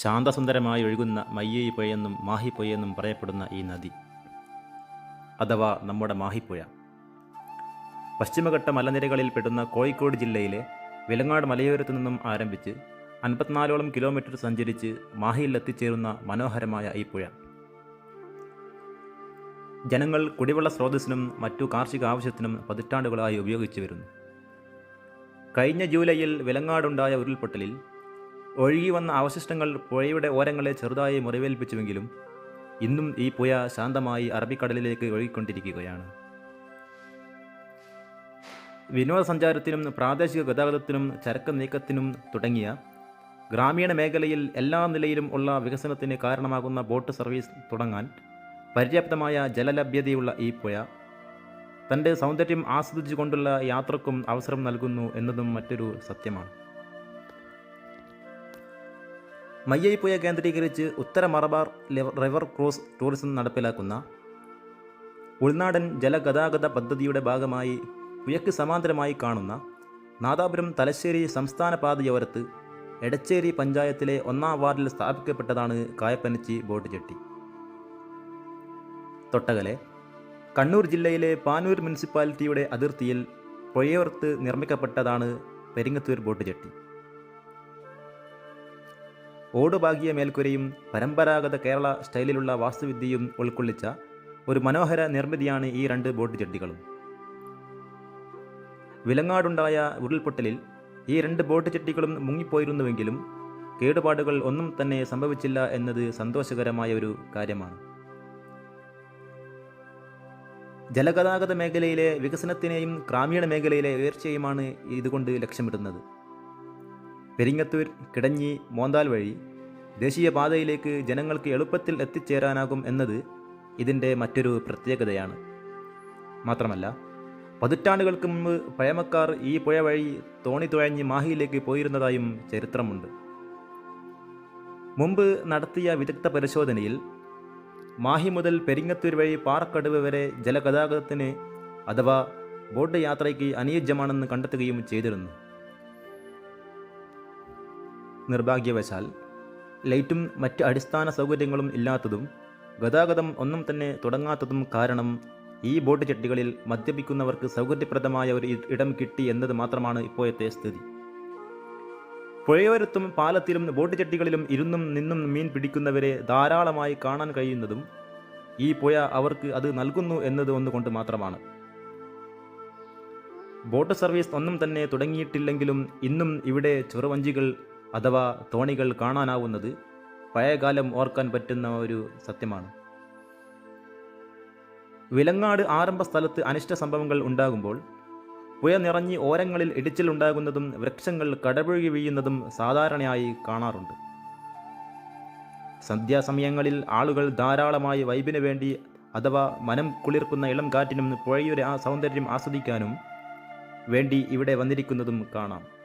ശാന്തസുന്ദരമായി ഒഴുകുന്ന മയ്യയി പുഴയെന്നും മാഹിപ്പുഴയെന്നും പറയപ്പെടുന്ന ഈ നദി അഥവാ നമ്മുടെ മാഹിപ്പുഴ. പശ്ചിമഘട്ട മലനിരകളിൽ പെടുന്ന കോഴിക്കോട് ജില്ലയിലെ വിലങ്ങാട് മലയോരത്തു നിന്നും ആരംഭിച്ച് അൻപത്തിനാലോളം കിലോമീറ്റർ സഞ്ചരിച്ച് മാഹിയിൽ എത്തിച്ചേരുന്ന മനോഹരമായ ഈ പുഴ. ജനങ്ങൾ കുടിവെള്ള സ്രോതസ്സിനും മറ്റു കാർഷിക ആവശ്യത്തിനും പതിറ്റാണ്ടുകളായി ഉപയോഗിച്ചു വരുന്നു കഴിഞ്ഞ ജൂലൈയിൽ വിലങ്ങാടുണ്ടായ ഉരുൾപൊട്ടലിൽ ഒഴുകി വന്ന അവശിഷ്ടങ്ങൾ പുഴയുടെ ഓരങ്ങളെ ചെറുതായി മുറിവേൽപ്പിച്ചുവെങ്കിലും ഇന്നും ഈ പുഴ ശാന്തമായി അറബിക്കടലിലേക്ക് ഒഴുകിക്കൊണ്ടിരിക്കുകയാണ്. വിനോദസഞ്ചാരത്തിനും പ്രാദേശിക ഗതാഗതത്തിനും ചരക്ക് നീക്കത്തിനും തുടങ്ങിയ ഗ്രാമീണ മേഖലയിൽ എല്ലാ നിലയിലും ഉള്ള വികസനത്തിന് കാരണമാകുന്ന ബോട്ട് സർവീസ് തുടങ്ങാൻ പര്യാപ്തമായ ജലലഭ്യതയുള്ള ഈ പുഴ തന്റെ സൗന്ദര്യം ആസ്വദിച്ചുകൊണ്ടുള്ള യാത്രക്കും അവസരം നൽകുന്നു എന്നതും മറ്റൊരു സത്യമാണ്. മയ്യൈപ്പുഴ കേന്ദ്രീകരിച്ച് Uttara Malabar river cruise tourism നടപ്പിലാക്കുന്ന ഉൾനാടൻ ജലഗതാഗത പദ്ധതിയുടെ ഭാഗമായി പുഴയ്ക്ക് സമാന്തരമായി കാണുന്ന നാദാപുരം തലശ്ശേരി സംസ്ഥാന പാതയോരത്ത് എടച്ചേരി പഞ്ചായത്തിലെ ഒന്നാം വാർഡിൽ സ്ഥാപിക്കപ്പെട്ടതാണ് കായപ്പനച്ചി ബോട്ട് ജെട്ടി. തൊട്ടകലെ കണ്ണൂർ ജില്ലയിലെ പാനൂർ മുനിസിപ്പാലിറ്റിയുടെ അതിർത്തിയിൽ പുഴയോർത്ത് നിർമ്മിക്കപ്പെട്ടതാണ് പെരിങ്ങത്തൂർ ബോട്ട് ജെട്ടി. ഓടുപാകിയ മേൽക്കുരയും പരമ്പരാഗത കേരള സ്റ്റൈലിലുള്ള വാസ്തുവിദ്യയും ഉൾക്കൊള്ളിച്ച ഒരു മനോഹര നിർമ്മിതിയാണ് ഈ രണ്ട് ബോട്ട് ജെട്ടികളും. വിലങ്ങാടുണ്ടായ ഉരുൾപൊട്ടലിൽ ഈ രണ്ട് ബോട്ട് ജെട്ടികളും മുങ്ങിപ്പോയിരുന്നുവെങ്കിലും കേടുപാടുകൾ ഒന്നും തന്നെ സംഭവിച്ചില്ല എന്നത് സന്തോഷകരമായ ഒരു കാര്യമാണ്. ജലഗതാഗത മേഖലയിലെ വികസനത്തിനെയും ഗ്രാമീണ മേഖലയിലെ ഉയർച്ചയുമാണ് ഇതുകൊണ്ട് ലക്ഷ്യമിടുന്നത്. പെരിങ്ങത്തൂർ കിടഞ്ഞി മോന്താൽ വഴി ദേശീയപാതയിലേക്ക് ജനങ്ങൾക്ക് എളുപ്പത്തിൽ എത്തിച്ചേരാനാകും എന്നത് ഇതിന്റെ മറ്റൊരു പ്രത്യേകതയാണ്. മാത്രമല്ല പതിറ്റാണ്ടുകൾക്ക് മുമ്പ് പഴമക്കാർ ഈ പുഴ വഴി തോണി തുഴഞ്ഞ് മാഹിയിലേക്ക് പോയിരുന്നതായും ചരിത്രമുണ്ട്. മുമ്പ് നടത്തിയ വിദഗ്ധ പരിശോധനയിൽ മാഹി മുതൽ പെരിങ്ങത്തൂർ വഴി പാറക്കടവ് വരെ ജലഗതാഗതത്തിന് അഥവാ ബോട്ട് യാത്രയ്ക്ക് അനുയോജ്യമാണെന്ന് കണ്ടെത്തുകയും ചെയ്തിരുന്നു. നിർഭാഗ്യവശാൽ ലൈറ്റും മറ്റ് അടിസ്ഥാന സൗകര്യങ്ങളും ഇല്ലാത്തതും ഗതാഗതം ഒന്നും തന്നെ തുടങ്ങാത്തതും കാരണം ഈ ബോട്ട് ജെട്ടികളിൽ മദ്യപിക്കുന്നവർക്ക് സൗകര്യപ്രദമായ ഒരു ഇടം കിട്ടി എന്നത് മാത്രമാണ് ഇപ്പോഴത്തെ സ്ഥിതി. പുഴയോരത്തും പാലത്തിലും ബോട്ട് ജെട്ടികളിലും ഇരുന്നും നിന്നും മീൻ പിടിക്കുന്നവരെ ധാരാളമായി കാണാൻ കഴിയുന്നതും ഈ പുഴ അവർക്ക് അത് നൽകുന്നു എന്നത് ഒന്നുകൊണ്ട് മാത്രമാണ്. ബോട്ട് സർവീസ് ഒന്നും തന്നെ തുടങ്ങിയിട്ടില്ലെങ്കിലും ഇന്നും ഇവിടെ ചെറുവഞ്ചികൾ അഥവാ തോണികൾ കാണാനാവുന്നത് പഴയകാലം ഓർക്കാൻ പറ്റുന്ന ഒരു സത്യമാണ്. വിലങ്ങാട് ആരംഭ സ്ഥലത്ത് അനിഷ്ട സംഭവങ്ങൾ ഉണ്ടാകുമ്പോൾ പുഴ നിറഞ്ഞ് ഓരങ്ങളിൽ ഇടിച്ചിലുണ്ടാകുന്നതും വൃക്ഷങ്ങൾ കടപുഴകി വീഴുന്നതും സാധാരണയായി കാണാറുണ്ട്. സന്ധ്യാസമയങ്ങളിൽ ആളുകൾ ധാരാളമായി വൈബിന് വേണ്ടി അഥവാ മനം കുളിർക്കുന്ന ഇളം കാറ്റിനും പുഴയുടെ ആ സൗന്ദര്യം ആസ്വദിക്കാനും വേണ്ടി ഇവിടെ വന്നിരിക്കുന്നതും കാണാം.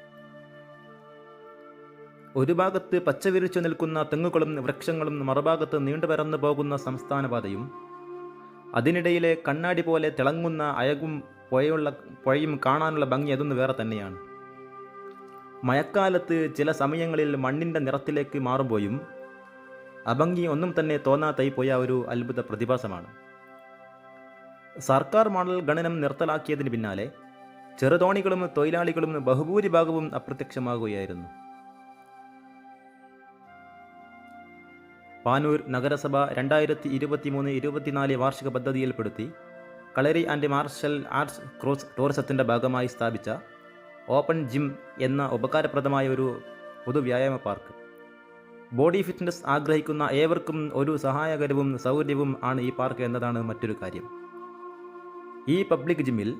ഒരു ഭാഗത്ത് പച്ചവിരിച്ചു നിൽക്കുന്ന തെങ്ങുകളും വൃക്ഷങ്ങളും മറുഭാഗത്ത് നീണ്ടുപരന്നു പോകുന്ന സംസ്ഥാനപാതയും അതിനിടയിലെ കണ്ണാടി പോലെ തിളങ്ങുന്ന അയകും പുഴയുള്ള പുഴയും കാണാനുള്ള ഭംഗി അതൊന്ന് വേറെ തന്നെയാണ്. മഴക്കാലത്ത് ചില സമയങ്ങളിൽ മണ്ണിന്റെ നിറത്തിലേക്ക് മാറുമ്പോഴും അഭംഗി ഒന്നും തന്നെ തോന്നാത്തായി പോയ ഒരു അത്ഭുത പ്രതിഭാസമാണ്. സർക്കാർ മോഡൽ ഗണനം നിർത്തലാക്കിയതിന് പിന്നാലെ ചെറുതോണികളും തൊഴിലാളികളും ബഹുഭൂരിഭാഗവും അപ്രത്യക്ഷമാകുകയായിരുന്നു. പാനൂർ നഗരസഭ രണ്ടായിരത്തി ഇരുപത്തി മൂന്ന് ഇരുപത്തിനാല് വാർഷിക പദ്ധതിയിൽപ്പെടുത്തി kalari and martial arts cruise ടൂറിസത്തിന്റെ ഭാഗമായി സ്ഥാപിച്ച ഓപ്പൺ ജിം എന്ന ഉപകാരപ്രദമായ ഒരു പൊതുവ്യായാമ പാർക്ക്. ബോഡി ഫിറ്റ്നസ് ആഗ്രഹിക്കുന്ന ഏവർക്കും ഒരു സഹായകരവും സൗകര്യവും ആണ് ഈ പാർക്ക് എന്നതാണ് മറ്റൊരു കാര്യം. ഈ പബ്ലിക് ജിമ്മിൽ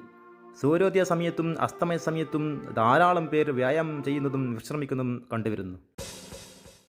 സൂര്യോദയ സമയത്തും അസ്തമയ സമയത്തും ധാരാളം പേർ വ്യായാമം ചെയ്യുന്നതും വിശ്രമിക്കുന്നതും കണ്ടുവരുന്നു.